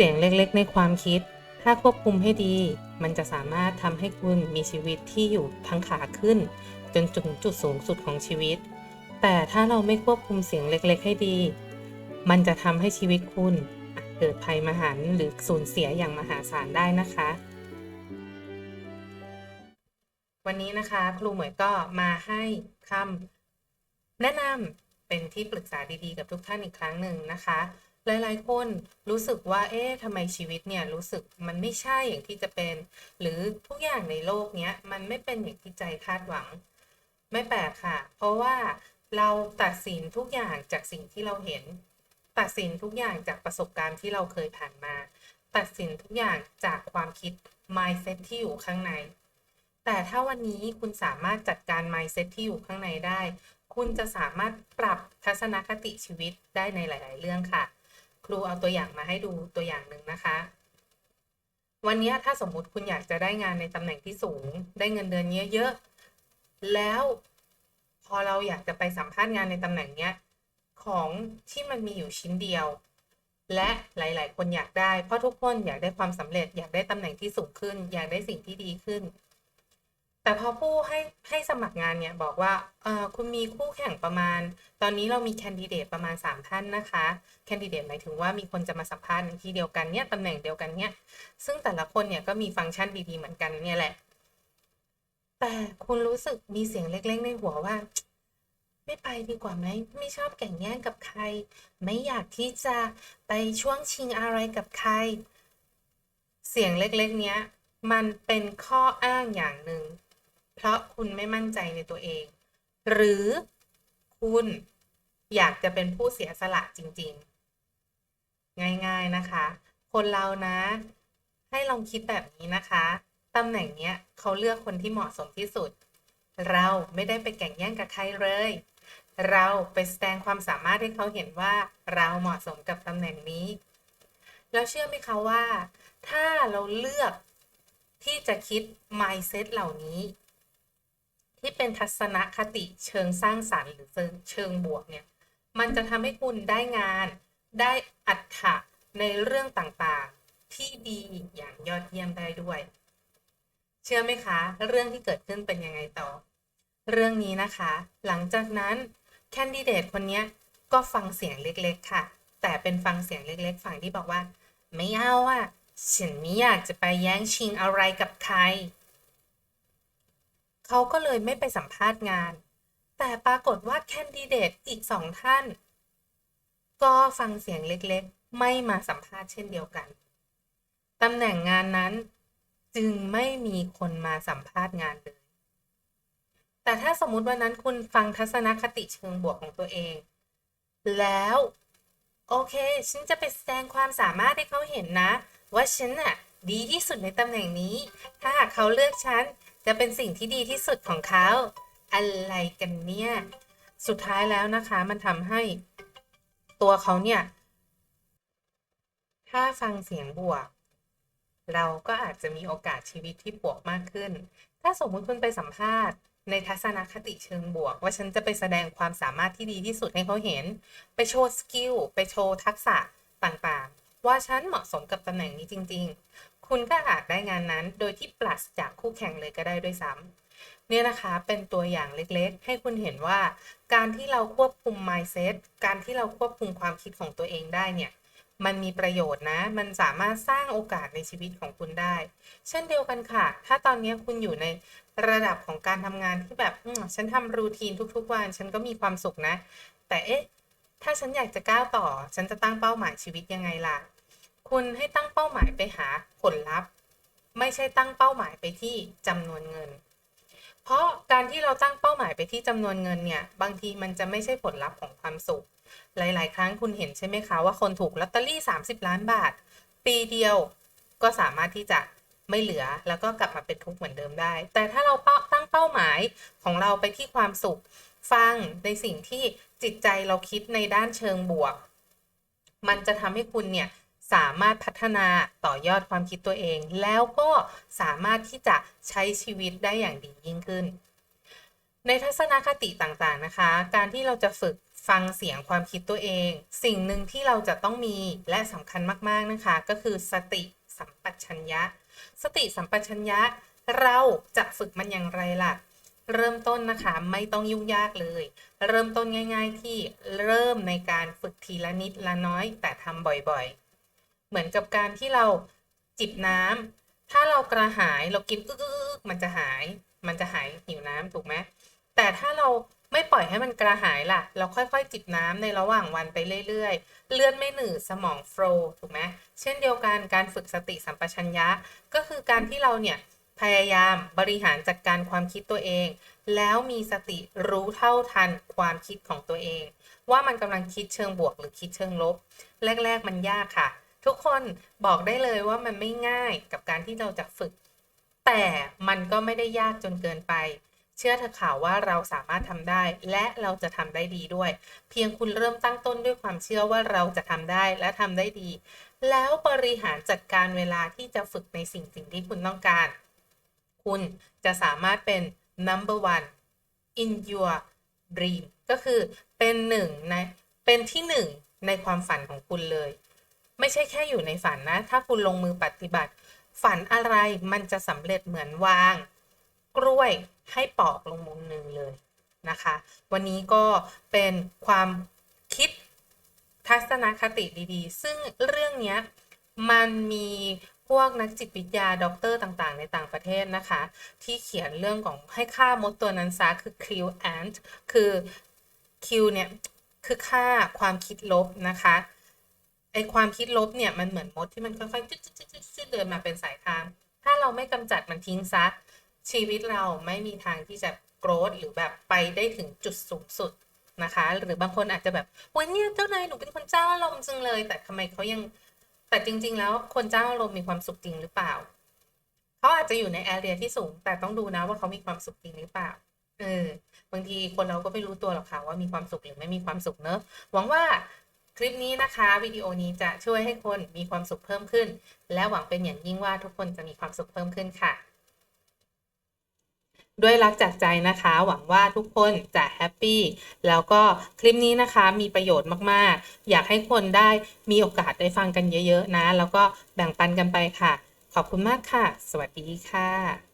เสียงเล็กๆ ในความคิด ถ้าควบคุมให้ดี มันจะสามารถทำให้คุณมีชีวิตที่อยู่ทั้งขาขึ้น จนถึงจุดสูงสุดของชีวิต แต่ถ้าเราไม่ควบคุมเสียงเล็กๆ ให้ดี มันจะทำให้ชีวิตคุณเกิดภัยมหันหรือสูญเสียอย่างมหาศาลได้นะคะ วันนี้นะคะครูเหมยก็มาให้คำแนะนำเป็นที่ปรึกษาดีๆ กับทุกท่านอีกครั้งหนึ่งนะคะ หลายๆ คนรู้สึกว่า เอ๊ะทำไมชีวิตเนี่ยรู้สึกมันไม่ใช่อย่างที่จะเป็น หรือทุกอย่างในโลกเนี้ยมันไม่เป็นอย่างที่ใจคาดหวัง ไม่แปลกค่ะ เพราะว่าเราตัดสินทุกอย่างจากสิ่งที่เราเห็น ตัดสินทุกอย่างจากประสบการณ์ที่เราเคยผ่านมา ตัดสินทุกอย่างจากความคิด mindset ที่อยู่ข้างใน แต่ถ้าวันนี้คุณสามารถจัดการ mindset ที่อยู่ข้างในได้ คุณจะสามารถปรับทัศนคติชีวิตได้ในหลาย ๆ เรื่องค่ะ ครูเอาตัวอย่างมาให้ดูตัวอย่างหนึ่งนะคะ วันนี้ถ้าสมมุติคุณอยากจะได้งานในตำแหน่งที่สูง ได้เงินเดือนเยอะๆแล้วพอเราอยากจะไปสัมภาษณ์งานในตำแหน่งเนี้ยของที่มันมีอยู่ชิ้นเดียว และหลาย ๆ คนอยากได้ เพราะทุกคนอยากได้ความสำเร็จอยากได้ตำแหน่งที่สูงขึ้น อยากได้สิ่งที่ดีขึ้น แต่พอผู้ให้ให้สมัครงานเนี่ยบอกว่าเออคุณมีคู่แข่งประมาณ ตอนนี้เรามีแคนดิเดตประมาณ 3 ท่านนะคะ แคนดิเดตหมายถึงว่ามีคนจะมาสัมภาษณ์ในที่เดียวกันเนี่ยตำแหน่งเดียวกันเนี่ย ซึ่งแต่ละคนเนี่ยก็มีฟังก์ชันดีๆเหมือนกันเนี่ยแหละ แต่คุณรู้สึกมีเสียงเล็กๆ ในหัวว่า ไม่ไปดีกว่าไหม ไม่ชอบแข่งแย่งกับใคร ไม่อยากที่จะไปช่วงชิงอะไรกับใคร เสียงเล็กๆ เนี้ยมันเป็นข้ออ้างอย่างหนึ่ง เพราะคุณไม่มั่นใจในตัวเอง หรือคุณอยากจะเป็นผู้เสียสละจริง ๆ ง่าย ๆนะคะ คนเรานะ ให้ลองคิดแบบนี้นะคะตำแหน่งเนี้ยเขาเลือกคนที่เหมาะสมที่สุด เราไม่ได้ไปแข่งแย่งกับใครเลย เราไปแสดงความสามารถให้เขาเห็นว่าเราเหมาะสมกับตำแหน่งนี้ แล้วเชื่อไหมคะว่า ถ้าเราเลือกที่จะคิด mindset เหล่านี้ ที่เป็นทัศนคติเชิงสร้างสรรค์หรือเชิงบวกเนี่ย มันจะทำให้คุณได้งาน ได้อัตถะในเรื่องต่างๆที่ดีอย่างยอดเยี่ยมได้ด้วย เชื่อไหมคะ เรื่องที่เกิดขึ้นเป็นยังไงต่อ เรื่องนี้นะคะ หลังจากนั้นแคนดิเดตคนนี้ก็ฟังเสียงเล็กๆ ค่ะ แต่เป็นฟังเสียงเล็กๆ ฝั่งที่บอกว่า ไม่เอาอะฉันไม่อยากจะไปแย่งชิงอะไรกับใคร เขาก็เลยไม่ไปสัมภาษณ์งาน แต่ปรากฏว่าแคนดิเดตอีกสองท่าน ก็ฟังเสียงเล็กๆ ไม่มาสัมภาษณ์เช่นเดียวกันตำแหน่งงานนั้นจึงไม่มีคนมาสัมภาษณ์งานเลย แต่ถ้าสมมุติวันนั้นคุณฟังทัศนคติเชิงบวกของตัวเอง แล้ว โอเค ฉันจะไปแสดงความสามารถให้เขาเห็นนะ ว่าฉันน่ะดีที่สุดในตำแหน่งนี้ ถ้าหากเขาเลือกฉัน จะเป็นสิ่งที่ดีที่สุดของเขาอะไรกันเนี่ยสุดท้ายแล้วนะคะมันทำให้ตัวเขาเนี่ย ถ้าฟังเสียงบวก เราก็อาจจะมีโอกาสชีวิตที่บวกมากขึ้น ถ้าสมมุติคุณไปสัมภาษณ์ ในทัศนคติเชิงบวก ว่าฉันจะไปแสดงความสามารถที่ดีที่สุดให้เขาเห็น ไปโชว์สกิลไปโชว์ทักษะต่างๆ ว่าฉันเหมาะสมกับตำแหน่งนี้จริง ๆ คุณก็อาจได้งานนั้นโดยที่ปราศจากคู่แข่งเลยก็ได้ด้วยซ้ำเนี่ยนะคะเป็นตัวอย่างเล็กๆ ให้คุณเห็นว่า การที่เราควบคุม mindset การที่เราควบคุมความคิดของตัวเองได้เนี่ยมันมีประโยชน์นะ มันสามารถสร้างโอกาสในชีวิตของคุณได้ เช่นเดียวกันค่ะ ถ้าตอนนี้คุณอยู่ในระดับของการทำงานที่แบบอืมฉันทำรูทีนทุกๆวัน ฉันก็มีความสุขนะ แต่เอ๊ะ ถ้าฉันอยากจะก้าวต่อ ฉันจะตั้งเป้าหมายชีวิตยังไงล่ะ คุณให้ตั้งเป้าหมายไปหาผลลัพธ์ ไม่ใช่ตั้งเป้าหมายไปที่จำนวนเงิน เพราะการที่เราตั้งเป้าหมายไปที่จำนวนเงินเนี่ย บางทีมันจะไม่ใช่ผลลัพธ์ของความสุข หลาย ๆ ครั้งคุณเห็นใช่ไหมคะว่าคนถูกลอตเตอรี่ 30 ล้านบาท ปีเดียวก็สามารถที่จะไม่เหลือแล้วก็กลับมาเป็นทุกข์เหมือนเดิมได้ แต่ถ้าเราตั้งเป้าหมายของเราไปที่ความสุข ฟังในสิ่งที่จิตใจเราคิดในด้านเชิงบวก มันจะทำให้คุณเนี่ย สามารถพัฒนาต่อยอดความคิดตัวเอง แล้วก็สามารถที่จะใช้ชีวิตได้อย่างดียิ่งขึ้น ในทัศนคติต่างๆนะคะ การที่เราจะฝึกฟังเสียงความคิดตัวเอง สิ่งหนึ่งที่เราจะต้องมีและสำคัญมากๆนะคะ ก็คือสติสัมปชัญญะ สติสัมปชัญญะเราจะฝึกมันอย่างไรล่ะ เริ่มต้นนะคะไม่ต้องยุ่งยากเลย เริ่มต้นง่าย ๆ ที่เริ่มในการฝึกทีละนิดละน้อยแต่ทำบ่อยๆ เหมือนกับการที่เราจิบน้ำถ้าเรากระหายเรากินอึกมันจะหาย มันจะหายหิวน้ำถูกไหมแต่ถ้าเราไม่ปล่อยให้มันกระหายล่ะ เราค่อยๆ จิบน้ำในระหว่างวันไปเรื่อยๆ เลือดไม่หนืดสมองโฟล์ถูกไหมเช่นเดียวกันการฝึกสติสัมปชัญญะ ก็คือการที่เราเนี่ยพยายามบริหารจัดการความคิดตัวเอง แล้วมีสติรู้เท่าทันความคิดของตัวเอง ว่ามันกำลังคิดเชิงบวกหรือคิดเชิงลบ แรก ๆ มันยากค่ะ ทุกคนบอกได้เลยว่ามันไม่ง่ายกับการที่เราจะฝึก แต่มันก็ไม่ได้ยากจนเกินไป เชื่อเถอะค่ะว่าเราสามารถทำได้ และเราจะทำได้ดีด้วย เพียงคุณเริ่มตั้งต้นด้วยความเชื่อว่าเราจะทำได้และทำได้ดี แล้วบริหารจัดการเวลาที่จะฝึกในสิ่งสิ่งที่คุณต้องการ คุณจะสามารถเป็น number one in your dream ก็คือเป็นหนึ่งในเป็นที่หนึ่งในความฝันของคุณเลย ไม่ใช่แค่อยู่ในฝันนะ ถ้าคุณลงมือปฏิบัติ ฝันอะไรมันจะสำเร็จเหมือนวาง กล้วยให้ปอกลงมุมหนึ่งเลยนะคะ วันนี้ก็เป็นความคิดทัศนคติดีๆ ซึ่งเรื่องนี้มันมีพวกนักจิตวิทยาด็อกเตอร์ต่างๆ ในต่างประเทศนะคะ ที่เขียนเรื่องของให้ค่ามดตัวนั้นซะคือ Q ant คือ Q เนี่ย คือค่าความคิดลบนะคะ ไอความคิดลบเนี่ยมันเหมือนมดที่มันค่อยๆจุดๆเดินมาเป็นสายทาง ถ้าเราไม่กำจัดมันทิ้งซะชีวิตเราไม่มีทางที่จะโกรธหรือแบบไปได้ถึงจุดสูงสุดนะคะ หรือบางคนอาจจะแบบวันนี้เจ้านายหนูเป็นคนเจ้าอารมณ์จังเลย แต่ทำไมเขายังแต่จริง ๆ แล้วคนเจ้าอารมณ์มีความสุขจริงหรือเปล่าเขาอาจจะอยู่ในแอเรียที่สูง แต่ต้องดูนะว่าเขามีความสุขจริงหรือเปล่าเออบางทีคนเราก็ไม่รู้ตัวหรอกค่ะว่ามีความสุขหรือไม่มีความสุขเนอะหวังว่า คลิปนี้นะคะวิดีโอนี้จะช่วยให้คนมีความสุขเพิ่มขึ้น และหวังเป็นอย่างยิ่งว่าทุกคนจะมีความสุขเพิ่มขึ้นค่ะ ด้วยรักจากใจนะคะ หวังว่าทุกคนจะแฮปปี้แล้วก็คลิปนี้นะคะมีประโยชน์มากๆ อยากให้คนได้มีโอกาสได้ฟังกันเยอะ ๆ นะ แล้วก็แบ่งปันกันไปค่ะ ขอบคุณมากค่ะ สวัสดีค่ะ